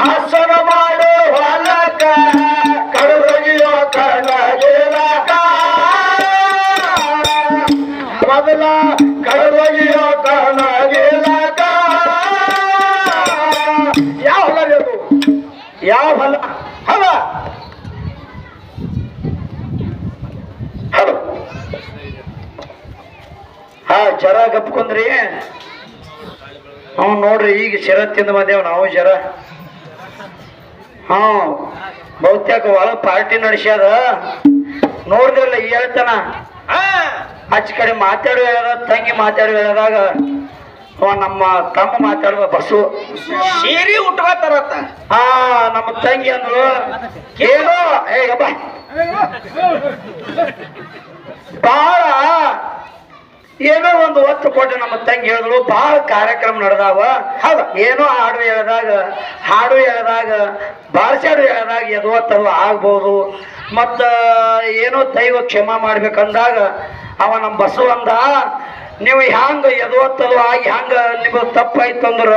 ಕಲಕ ಮಾಡೋ ಹೊಲಕ ಕಡುಗಿಯೋ ಕಣಗಿಲಕ ಮೊದಲ ಕಡುಗಿಯೋ ಕಣಗಿಲಕ ಯಾವ ಹೊಲ ಅದು? ಯಾವ ಹೊಲ? ಹಲ ಹಲೋ ಹಾ, ಜರ ಗಪ್ಕೊಂಡ್ರಿ. ಹ್ಞೂ ನೋಡ್ರಿ ಈಗ ಶಿರ ತಿಂದು ಬಂದೇವ್ ನಾವು ಜರ ಹಾ ಬಹುತೇಕ ಒಳ ಪಾರ್ಟಿ ನಡೆಸ್ಯಾದ. ನೋಡಿದ್ರಲ್ಲ ಈ ಹೇಳ್ತಾನ. ಆಚೆ ಕಡೆ ಮಾತಾಡುವ ಹೇಳದ ತಂಗಿ ಮಾತಾಡುವ ಹೇಳದಾಗ ಅವ ನಮ್ಮ ತಮ್ಮ ಮಾತಾಡುವ ಬಸ್ಸು ಸೀರಿ ಉಟ್ಕೋತಾರತ್ತ ಹಾ ನಮ್ಮ ತಂಗಿ ಅಂದ್ರು ಏನೋ ಹೇಗಪ್ಪ ಬಾಳ ಏನೋ ಒಂದು ಒತ್ತು ಕೊಟ್ಟು ನಮ್ಮ ತಂಗಿ ಹೇಳಿದ್ರು ಬಹಳ ಕಾರ್ಯಕ್ರಮ ನಡೆದಾವ. ಹೌದ, ಏನೋ ಹಾಡು ಹೇಳಿದಾಗ ಹಾಡು ಹೇಳಿದಾಗ, ಬಾರ್ಸಾಡು ಹೇಳಿದಾಗ ಎದುವತ್ತದು ಆಗ್ಬೋದು. ಮತ್ತ ಏನೋ ದೈವ ಕ್ಷಮ ಮಾಡ್ಬೇಕಂದಾಗ, ಅವ ನಮ್ಮ ಬಸವ ಅಂದ ನೀವು ಹ್ಯಾಂಗ ಎದುವತ್ತದು ಆಗಿ ಹ್ಯಾಂಗ ನಿಮಗೆ ತಪ್ಪಾಯ್ತಂದ್ರ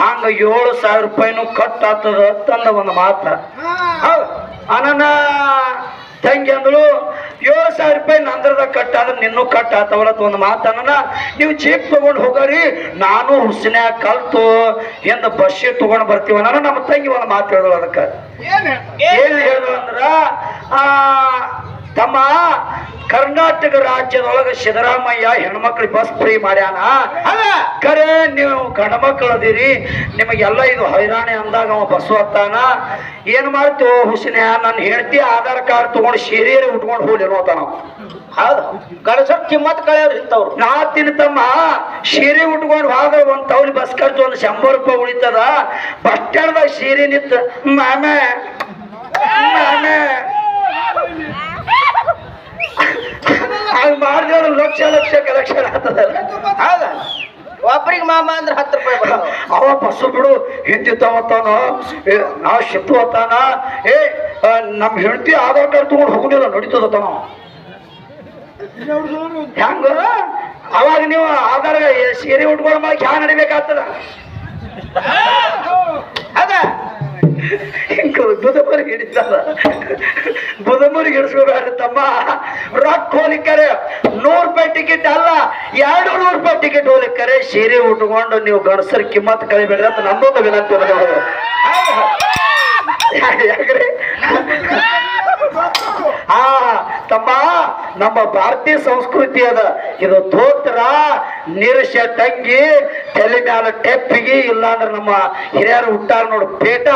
ಹಂಗ ಏಳು ಸಾವಿರ ರೂಪಾಯಿನೂ ಕಟ್ ಆಗ್ತದ ಅಂತಂದ ಒಂದು ಮಾತ್ರ ಹೌದು ಅನನ ತಂಗಿ ಅಂದಳು ಏಳು ಸಾವಿರ ರೂಪಾಯಿ ನಂದ್ರದ ಕಟ್ ಆದ್ರೆ ನಿನ್ನೂ ಕಟ್ ಆತವಲ್ಲ ಅಂತ ಒಂದು ಮಾತನ್ನ ನೀವು ಜೀಪ್ ತಗೊಂಡು ಹೋಗರಿ ನಾನು ಹುಸಿನ್ಯಾಗ ಕಲ್ತು ಎಂದ ಬಸ್ಸಿ ತಗೊಂಡು ಬರ್ತೀವ ನಾನು ನಮ್ಮ ತಂಗಿ ಒಂದು ಮಾತು ಹೇಳಿದ್ರು ಅದಕ್ಕೆ. ಏನ್ ಹೇಳಿದ್ರು ಅಂದ್ರ ಆ ತಮ್ಮ ಕರ್ನಾಟಕ ರಾಜ್ಯದೊಳಗ ಸಿದ್ದರಾಮಯ್ಯ ಹೆಣ್ಮಕ್ಳಿಗೆ ಬಸ್ ಫ್ರೀ ಮಾಡ್ಯಾನ. ಕರೆ ನೀವು ಗಂಡ್ಮಕ್ಳು ಅದೀರಿ ನಿಮಗೆಲ್ಲ ಇದು ಹೈರಾಣಿ ಅಂದಾಗ ಅವ ಬಸ್ ಹತ್ತಾನ. ಏನ್ ಮಾಡ್ತೀವೋ ಹುಸಿನ ನನ್ನ ಹೆಂಡತಿ ಆಧಾರ್ ಕಾರ್ಡ್ ತಗೊಂಡು ಸೀರೆ ಉಟ್ಕೊಂಡು ಅನ್ನೋತ ನಾವು. ಹೌದು. ಗಣಸರ್ ಕಿಮ್ಮತ್ ಕಳೆಯವ್ರು ಇಂಥವ್ರು. ನಾ ತಿಂತಮ್ಮ ಸೀರೆ ಉಟ್ಕೊಂಡು ಹೋಗ ಒಂದ್ ತೌಲಿ ಬಸ್ ಖರ್ಚು ಒಂದು ಶಂಬರ್ ರೂಪಾಯಿ ಉಳಿತದ. ಬಸ್ ಸ್ಟ್ಯಾಂಡ್ದಾಗ ಸೀರೆ ನಿಂತ ಮಾಮೆ ಮಾಮೆ ಹಂಗ ಮಾಡಿದ್ರೆ ಲಕ್ಷ ಲಕ್ಷ ಕಲೆಕ್ಷನ್ ಆಗ್ತದಲ್ಲ ಹೌದ. ಒಬ್ರಿಗೆ ಮಾಮ ಅಂದ್ರೆ ಹತ್ತು ರೂಪಾಯಿ ಬರ್ತಾವ ಅವ ಬಸ್ಸು ಬಿಡು ಹಿಂದಿ ತಗೋತಾನ ಏ ನಾ ಶಿಪ್ ಹೋತಾನ ಏ ನಮ್ಮ ನಮ್ ಹೆಂಡತಿ ಆಧಾರ್ ಕಾರ್ಡ್ ತಗೊಂಡು ಹೋಗುದಿಲ್ಲ ನಡೀತದ ತನ. ಹೆಂಗ? ಅವಾಗ ನೀವು ಆಧಾರ್ ಸೀರೆ ಉಟ್ಕೊಳ ಮಾಡಿ ಹ್ಯಾಂಗ ನಡಿಬೇಕಾಗ್ತದ ಅದ? ಬುಧಮರಿಗೆ ಹಿಡಿತಾರ ಬುಧಮರಿಗೆ ಹಿಡಿಸ್ಕೋಬೇಡ ತಮ್ಮ. ರೊಕ್ಕ ಹೋಲಿಕರೆ ನೂರು ರೂಪಾಯಿ ಟಿಕೆಟ್ ಅಲ್ಲ ಎರಡು ನೂರು ರೂಪಾಯಿ ಟಿಕೆಟ್ ಹೋಲಿಕರೆ ಸೀರೆ ಉಟ್ಕೊಂಡು ನೀವು ಗಣಸರ್ ಕಿಮ್ಮತ್ ಕಳಿಬೇಡ್ರಿ ಅಂತ ನಮ್ಮೊಂದು ವಿನಂತಿ. ಯಾಕ್ರಿ? ಆ ತಮ್ಮ, ನಮ್ಮ ಭಾರತೀಯ ಸಂಸ್ಕೃತಿ ಅದ. ಇದು ತೋತ್ರ ನಿರಶ ತಂಗಿ, ತಲೆ ಮ್ಯಾಲ ಟೆಪ್ಪಿಗೆ ಇಲ್ಲಾಂದ್ರೆ ನಮ್ಮ ಹಿರಿಯರು ಹುಟ್ಟಾರ ನೋಡು, ಪೇಟ.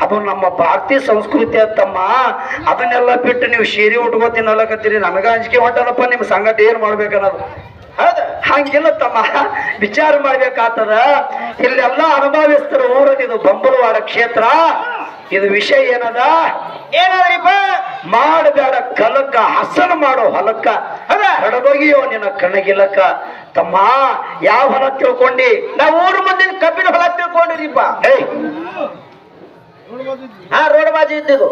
ಅದು ನಮ್ಮ ಭಾರತೀಯ ಸಂಸ್ಕೃತಿ ತಮ್ಮ. ಅದನ್ನೆಲ್ಲ ಬಿಟ್ಟು ನೀವು ಸೀರೆ ಉಟ್ಕೋತೀನಲ್ಲಕತ್ತೀರಿ ನಮಗ ಅಂಜಿಕೆ ಹೊಟ್ಟನಪ್ಪ ನಿಮ್ಮ ಸಂಗತಿ ಏನ್ ಮಾಡ್ಬೇಕನ್ನೋದು. ಹಂಗಿಲ್ಲ ತಮ್ಮ. ವಿಚಾರ ಮಾಡ್ಬೇಕಾತದ. ಇಲ್ಲೆಲ್ಲ ಅನುಭವಿಸ್ತಾರ ಊರಲ್ಲಿ ಇದು ಬಂಬಲವಾಡ ಕ್ಷೇತ್ರ. ಇದು ವಿಷಯ ಏನದ? ಏನಾದ್ರಿಪ್ಪ? ಮಾಡಬೇಡ ಕಲಕ ಹಸನ ಮಾಡೋ ಹೊಲಕ್ಕ. ಹಡಬಗಿಯೋ ನಿನ್ನ ಕಣಗಿಲಕ್ಕ. ತಮ್ಮ ಯಾವ ಹೊಲ ತಿಳ್ಕೊಂಡಿ? ನಾ ಊರು ಮುಂದಿನ ಕಬ್ಬಿನ ಹೊಲ ತಿಳ್ಕೊಂಡಿರಿಪ್ಪ. ಏ ಹಾ ರೋಡ್ ಬಾಜಿ ಇದ್ದಿದ್ದು.